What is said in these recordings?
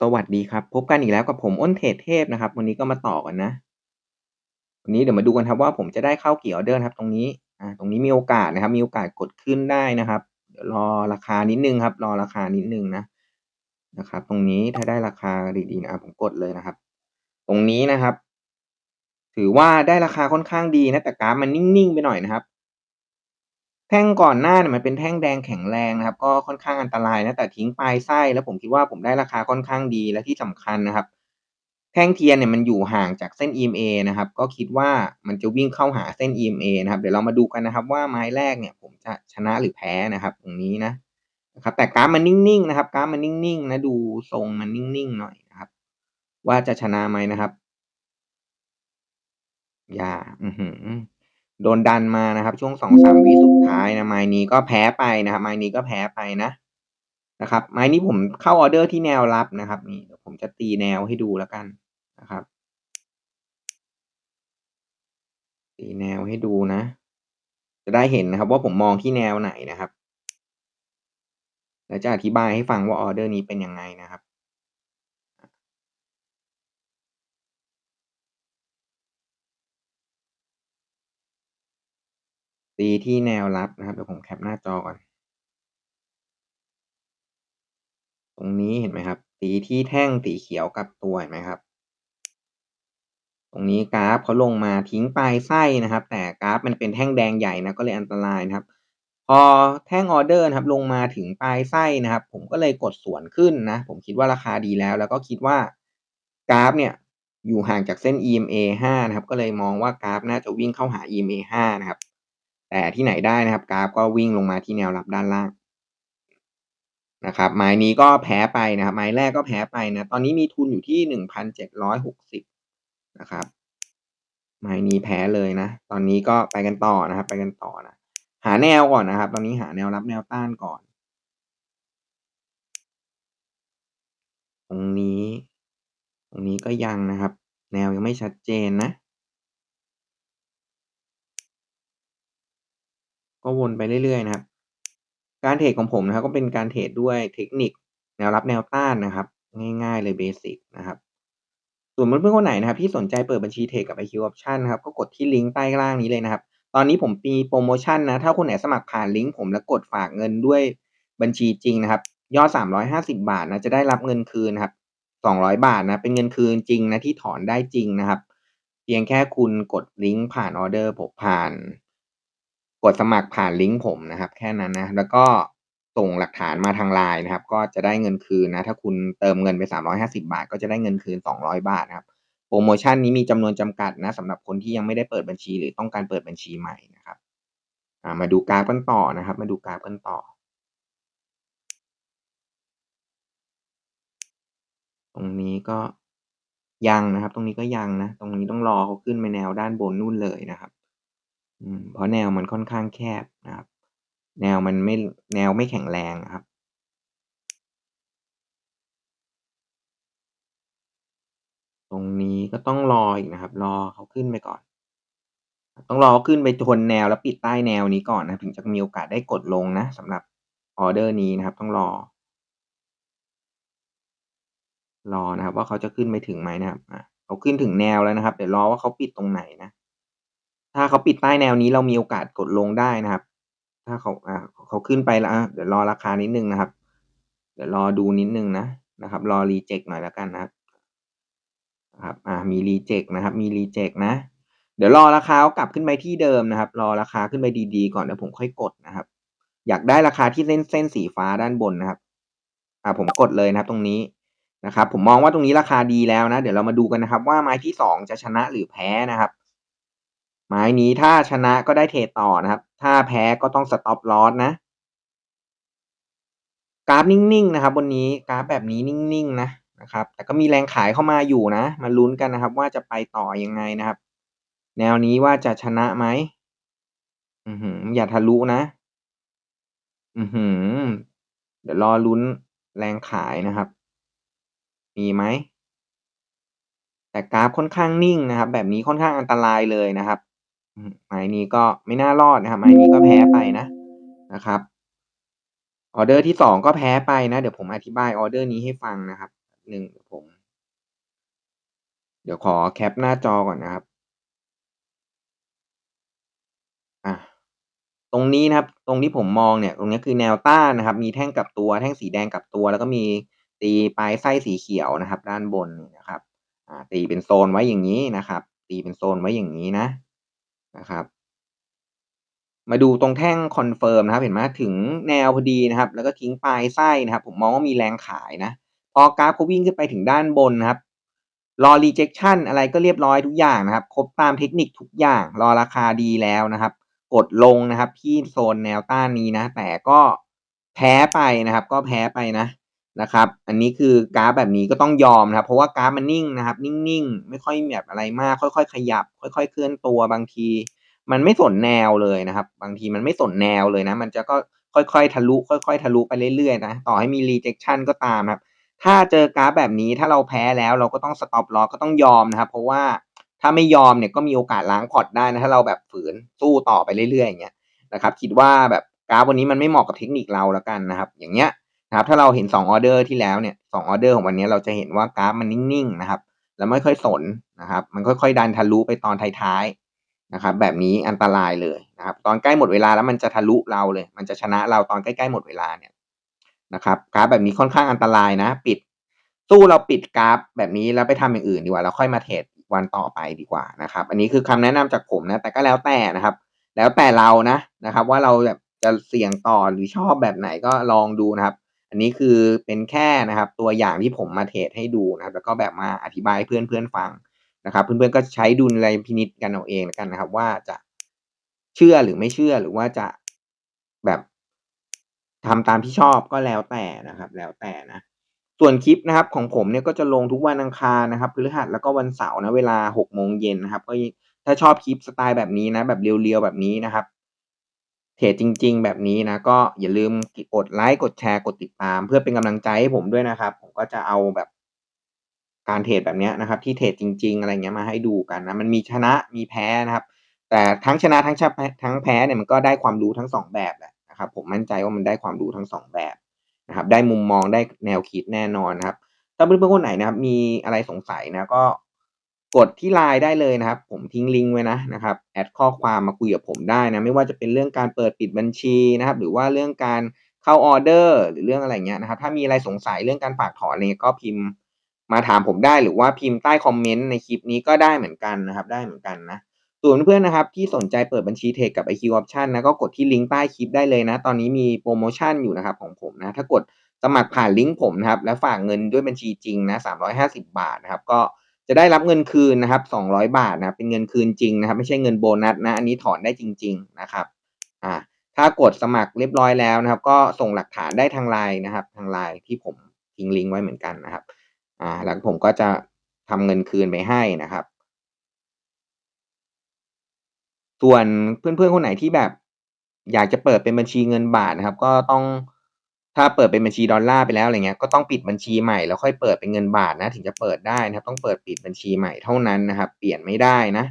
สวัสดีครับ พบกันอีกแล้วกับผมอ้นเทรดเทพนะครับ วันนี้ก็มาต่อกันนะ วันนี้เดี๋ยวมาดูกันครับว่าผมจะได้เข้ากี่ออเดอร์ครับ ตรงนี้อ่าตรงนี้มีโอกาสนะครับ มีโอกาสกดขึ้นได้นะครับเดี๋ยวรอราคานิดนึงครับ รอราคานิดนึงนะนะครับ ตรงนี้ถ้าได้ราคาดีๆนะผมกดเลยนะครับ ตรงนี้นะครับ ถือว่าได้ราคาค่อนข้างดีนะแต่กราฟมันนิ่งๆไปหน่อยนะครับ แท่งก่อนหน้าเนี่ยมันเป็นแท่งแดงแข็งแรงนะครับ ก็ค่อนข้างอันตรายนะ แต่ทิ้งปลายไส้แล้วผมคิดว่าผมได้ราคาค่อนข้างดีและที่สำคัญนะครับ แท่งเทียนเนี่ยมันอยู่ห่างจากเส้น EMA นะครับ ก็คิดว่ามันจะวิ่งเข้าหาเส้น EMA นะครับ เดี๋ยวเรามาดูกันนะครับ ว่าไม้แรกเนี่ยผมจะชนะหรือแพ้นะครับ ตรงนี้นะนะครับ แต่กราฟมันนิ่งๆนะครับ กราฟมันนิ่งๆนะดูทรงมันนิ่งๆหน่อยนะครับ ว่าจะชนะไหมนะครับ อย่า อือหือ โดนดันมานะครับ ช่วงสองสามวิสุดท้ายนะไม้นี้ก็แพ้ไปนะครับไม้นี้ก็แพ้ไปนะนะครับ ไม้นี้ผมเข้าออเดอร์ที่แนวรับนะครับนี่ผมจะตีแนวให้ดูแล้วกันนะครับ ตีแนวให้ดูนะ จะได้เห็นนะครับ ว่าผมมองที่แนวไหนนะครับแล้วจะอธิบายให้ฟังว่าออเดอร์นี้เป็นยังไงนะครับ ตีที่แนวรับนะครับเดี๋ยวผมแคปหน้าจอก่อน ตรงนี้เห็นไหมครับ ตีที่แท่งสีเขียวกับตัวเห็นไหมครับ ตรงนี้กราฟเขาลงมาทิ้งปลายไส้นะครับ แต่กราฟมันเป็นแท่งแดงใหญ่นะก็เลยอันตรายนะครับ พอแท่งออเดอร์นะครับลงมาถึงปลายไส้นะครับ ผมก็เลยกดสวนขึ้นนะ ผมคิดว่าราคาดีแล้ว แล้วก็คิดว่ากราฟเนี่ยอยู่ห่างจากเส้น EMA 5 นะครับ ก็เลยมองว่ากราฟน่าจะวิ่งเข้าหา EMA 5 นะครับ แต่ที่ไหนได้นะครับ กราฟก็วิ่งลงมาที่แนวรับด้านล่างนะครับไม้นี้ก็แพ้ไปนะครับ ไม้แรกก็แพ้ไปนะ ตอนนี้มีทุนอยู่ที่หนึ่งพันเจ็ดร้อยหกสิบนะครับ ไม้นี้แพ้เลยนะ ตอนนี้ก็ไปกันต่อนะครับ ไปกันต่อนะ หาแนวก่อนนะครับ ตอนนี้หาแนวรับแนวต้านก่อน ตรงนี้ ตรงนี้ก็ยังนะครับ แนวยังไม่ชัดเจนนะ ก็วนไปเรื่อยๆนะครับ การเทรดของผมนะครับ ก็เป็นการเทรดด้วยเทคนิค แนวรับแนวต้านนะครับ ง่ายๆเลยเบสิกนะครับ ส่วนเพื่อนๆคนไหนนะครับ ที่สนใจเปิดบัญชีเทรดกับ IQ Option นะครับ ก็กดที่ลิงก์ใต้ล่างนี้เลยนะครับ ตอนนี้ผมมีโปรโมชั่นนะ ถ้าคนไหนสมัครผ่านลิงก์ผมแล้วกดฝากเงินด้วยบัญชีจริงนะครับ ยอด 350 บาทนะจะได้รับเงินคืนนะครับ200 บาทนะเป็นเงินคืนจริงนะที่ถอนได้จริงนะครับ เพียงแค่คุณกดลิงก์ผ่านออเดอร์ผมผ่าน กดสมัครผ่านลิงก์ผมนะครับ แค่นั้นนะ แล้วก็ส่งหลักฐานมาทางไลน์นะครับ ก็จะได้เงินคืนนะ ถ้าคุณเติมเงินไป 350 บาท ก็จะได้เงินคืน 200 บาทนะครับ โปรโมชั่นนี้มีจำนวนจำกัดนะสำหรับคนที่ยังไม่ได้เปิดบัญชี หรือต้องการเปิดบัญชีใหม่นะครับมาดูกราฟกันต่อนะครับ มาดูกราฟกันต่อ ตรงนี้ก็ยังนะครับ ตรงนี้ก็ยังนะ ตรงนี้ต้องรอเขาขึ้นไปแนวด้านบนนู่นเลยนะครับ อืม เพราะแนวมันค่อนข้างแคบนะครับ แนวมันไม่ แนวไม่แข็งแรงครับ ตรงนี้ก็ต้องรออีกนะครับ รอเขาขึ้นไปก่อน ต้องรอเขาขึ้นไปชนแนวแล้วปิดใต้แนวนี้ก่อนนะถึงจะมีโอกาสได้กดลงนะสำหรับออเดอร์นี้นะครับ ต้องรอ รอนะครับ ว่าเขาจะขึ้นไปถึงไหมนะครับอะเขาขึ้นถึงแนวแล้วนะครับ เดี๋ยวรอว่าเขาปิดตรงไหนนะ ถ้าเขาปิดใต้แนวนี้เรามีโอกาสกดลงได้นะครับ ถ้าเขาอ่าเขาขึ้นไปแล้วเดี๋ยวรอราคานิดนึงนะครับ เดี๋ยวรอดูนิดนึงนะนะครับ รอรีเจ็คหน่อยแล้วกันนะครับครับอ่ามีรีเจ็คนะครับ มีรีเจ็คนะ เดี๋ยวรอราคากลับขึ้นไปที่เดิมนะครับ รอราคาขึ้นไปดีๆก่อนเดี๋ยวผมค่อยกดนะครับ อยากได้ราคาที่เส้นเส้นสีฟ้าด้านบนนะครับอ่าผมกดเลยนะครับตรงนี้นะครับ ผมมองว่าตรงนี้ราคาดีแล้วนะ เดี๋ยวเรามาดูกันนะครับ ว่าไม้ที่สองจะชนะหรือแพ้นะครับ ไม้นี้ถ้าชนะก็ได้เทรดต่อนะครับ ถ้าแพ้ก็ต้องสต็อปลอสนะ กราฟนิ่งๆนะครับวันนี้กราฟแบบนี้นิ่งๆนะนะครับ แต่ก็มีแรงขายเข้ามาอยู่นะ มาลุ้นกันนะครับ ว่าจะไปต่อยังไงนะครับ แนวนี้ว่าจะชนะไหมอือหือ อย่าทะลุนะ อือหือ เดี๋ยวรอลุ้นแรงขายนะครับ มีไหมแต่กราฟค่อนข้างนิ่งนะครับ แบบนี้ค่อนข้างอันตรายเลยนะครับ ไม้นี้ก็ไม่น่ารอดนะครับไม้นี้ก็แพ้ไปนะนะครับออเดอร์ที่สองก็แพ้ไปนะ เดี๋ยวผมอธิบายออเดอร์นี้ให้ฟังนะครับหนึ่งผม เดี๋ยวขอแคปหน้าจอก่อนนะครับอะตรงนี้นะครับ ตรงที่ผมมองเนี่ย ตรงนี้คือแนวต้านนะครับ มีแท่งกลับตัวแท่งสีแดงกลับตัว แล้วก็มีตีปลายไส้สีเขียวนะครับ ด้านบนนะครับ อ่า ตีเป็นโซนไว้อย่างนี้นะครับ ตีเป็นโซนไว้อย่างนี้นะ นะครับ มาดูตรงแท่งคอนเฟิร์มนะครับ เห็นไหมถึงแนวพอดีนะครับ แล้วก็ทิ้งปลายไส้นะครับ ผมมองว่ามีแรงขายนะ พอกราฟเขาวิ่งขึ้นไปถึงด้านบนนะครับ รอ rejection อะไรก็เรียบร้อยทุกอย่างนะครับ ครบตามเทคนิคทุกอย่าง รอราคาดีแล้วนะครับ กดลงนะครับที่โซนแนวต้านนี้นะ แต่ก็แพ้ไปนะครับ ก็แพ้ไปนะ นะครับ อันนี้คือกราฟแบบนี้ก็ต้องยอมนะครับ เพราะว่ากราฟมันนิ่งนะครับ นิ่งๆ ไม่ค่อยแบบอะไรมาก ค่อย ๆ ขยับ ค่อย ๆ เคลื่อนตัวบางที มันไม่สนแนวเลยนะครับ บางทีมันไม่สนแนวเลยนะ มันจะก็ค่อยๆ ทะลุ ค่อย ๆ ทะลุไปเรื่อยๆ นะ ต่อให้มี rejection ก็ตามครับ ถ้าเจอกราฟแบบนี้ถ้าเราแพ้แล้วเราก็ต้อง stop loss ก็ต้องยอมนะครับ เพราะว่าถ้าไม่ยอมเนี่ยก็มีโอกาสล้างพอร์ตได้นะถ้าเราแบบฝืนสู้ต่อไปเรื่อยๆอย่างเงี้ยนะครับ คิดว่าแบบกราฟวันนี้มันไม่เหมาะกับเทคนิคเราแล้วกันนะครับ อย่างเงี้ย นะครับถ้าเราเห็น2ออเดอร์ที่แล้วเนี่ยสออเดอร์ของวันนี้เราจะเห็นว่ากราฟมันนิ่งๆนะครับแล้วไม่ค่อยสนนะครับ มันค่อยๆ ดันทะลุไปตอนท้ายๆนะครับ แบบนี้อันตรายเลยนะครับ ตอนใกล้หมดเวลาแล้วมันจะทะลุเราเลย มันจะชนะเราตอนใกล้ๆหมดเวลาเนี่ยนะครับกราฟแบบนี้ค่อนข้างอันตรายนะ ปิดสู้เราปิดกราฟแบบนี้แล้วไปทำอย่างอื่นดีกว่าแล้วค่อยมาเทรดวันต่อไปดีกว่านะครับ อันนี้คือคำแนะนำจากผมนะ แต่ก็แล้วแต่นะครับ แล้วแต่เรานะนะครับ ว่าเราแบบจะเสี่ยงต่อหรือชอบแบบไหนก็ลองดูนะครับ อันนี้คือเป็นแค่นะครับตัวอย่างที่ผมมาเทรดให้ดูนะครับ แล้วก็แบบมาอธิบายให้เพื่อนๆฟังนะครับ เพื่อนๆก็ใช้ดุลยพินิจกันเอาเองกันนะครับ ว่าจะเชื่อหรือไม่เชื่อหรือว่าจะแบบทำตามที่ชอบก็แล้วแต่นะครับ แล้วแต่นะ ส่วนคลิปนะครับ ของผมเนี่ยก็จะลงทุกวันอังคารนะครับพฤหัสแล้วก็วันเสาร์นะเวลา6โมงเย็นนะครับ ก็ถ้าชอบคลิปสไตล์แบบนี้นะ แบบเรียวๆแบบนี้นะครับ เทรดจริง ๆ แบบนี้นะก็อย่าลืมกดไลค์กดแชร์กดติดตาม เพื่อเป็นกำลังใจให้ผมด้วยนะครับ ผมก็จะเอาแบบการเทรดแบบนี้นะครับ ที่เทรดจริง ๆ อะไรเงี้ยมาให้ดูกันนะมันมีชนะมีแพ้นะครับ แต่ทั้งชนะทั้งชทั้งแพ้เนี่ยมันก็ได้ความรู้ทั้งสองแบบแหละนะครับผมมั่นใจว่ามันได้ความรู้ทั้งสองแบบนะครับ ได้มุมมองได้แนวคิดแน่นอนนะครับถ้าเพื่อนๆคนไหนนะครับมีอะไรสงสัยนะก็ กดที่ไลน์ได้เลยนะครับ ผมทิ้งลิงก์ไว้นะนะครับแอดข้อความมาคุยกับผมได้นะไม่ว่าจะเป็นเรื่องการเปิดปิดบัญชีนะครับ หรือว่าเรื่องการเข้าออเดอร์หรือเรื่องอะไรเงี้ยนะครับ ถ้ามีอะไรสงสัยเรื่องการฝากถอนอะไรก็พิมพ์มาถามผมได้หรือว่าพิมพ์ใต้คอมเมนต์ในคลิปนี้ก็ได้เหมือนกันนะครับ ได้เหมือนกันนะส่วนเพื่อนๆนะครับ ที่สนใจเปิดบัญชีเทรดกับ IQ Option นะก็กดที่ลิงก์ใต้คลิปได้เลยนะ ตอนนี้มีโปรโมชั่นอยู่นะครับของผมนะ ถ้ากดสมัครผ่านลิงก์ผมนะครับ แล้วฝากเงินด้วยบัญชีจริงนะ350 บาทนะครับ ก็ จะได้รับเงินคืนนะครับ200 บาทนะเป็นเงินคืนจริงนะครับ ไม่ใช่เงินโบนัสนะอันนี้ถอนได้จริง ๆนะครับอ่าถ้ากดสมัครเรียบร้อยแล้วนะครับ ก็ส่งหลักฐานได้ทางไลน์นะครับ ทางไลน์ที่ผมทิ้งลิงก์ไว้เหมือนกันนะครับอ่าแล้วผมก็จะทำเงินคืนไปให้นะครับ ส่วนเพื่อนๆคนไหนที่แบบ อยากจะเปิดเป็นบัญชีเงินบาทนะครับ ก็ต้อง ถ้าเปิดเป็นบัญชีดอลลาร์ไปแล้วอะไรเงี้ยก็ต้องปิดบัญชีใหม่แล้วค่อยเปิดเป็นเงินบาทนะถึงจะเปิดได้นะครับต้องเปิดปิดบัญชีใหม่เท่านั้นนะครับเปลี่ยนไม่ได้นะ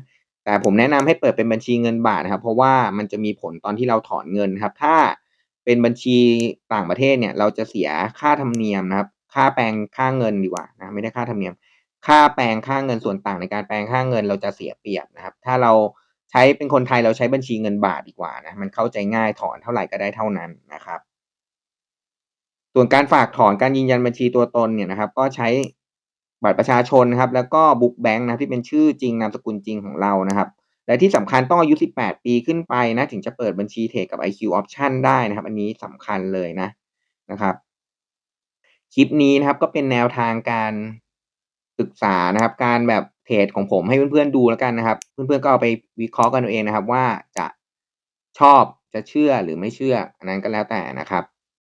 แต่ผมแนะนำให้เปิดเป็นบัญชีเงินบาทนะครับ เพราะว่ามันจะมีผลตอนที่เราถอนเงินครับ ถ้าเป็นบัญชีต่างประเทศเนี่ยเราจะเสียค่าธรรมเนียมนะครับ ค่าแปลงค่าเงินดีกว่านะไม่ได้ค่าธรรมเนียม ค่าแปลงค่าเงินส่วนต่างในการแปลงค่าเงินเราจะเสียเปรียบนะครับ ถ้าเราใช้เป็นคนไทยเราใช้บัญชีเงินบาทดีกว่านะมันเข้าใจง่ายถอนเท่าไหร่ก็ได้เท่านั้นนะครับ ส่วนการฝากถอนการยืนยันบัญชีตัวตนเนี่ยนะครับ ก็ใช้บัตรประชาชนนะครับ แล้วก็บุ๊กแบงค์นะที่เป็นชื่อจริงนามสกุลจริงของเรานะครับ และที่สำคัญต้องอายุ 18 ปีขึ้นไปนะ ถึงจะเปิดบัญชีเทรดกับ IQ Option ได้นะครับ อันนี้สำคัญเลยนะนะครับ คลิปนี้นะครับก็เป็นแนวทางการศึกษานะครับ การแบบเทรดของผมให้เพื่อนๆดูแล้วกันนะครับ เพื่อนๆก็เอาไปวิเคราะห์กันเองนะครับ ว่าจะชอบจะเชื่อหรือไม่เชื่ออันนั้นก็แล้วแต่นะครับ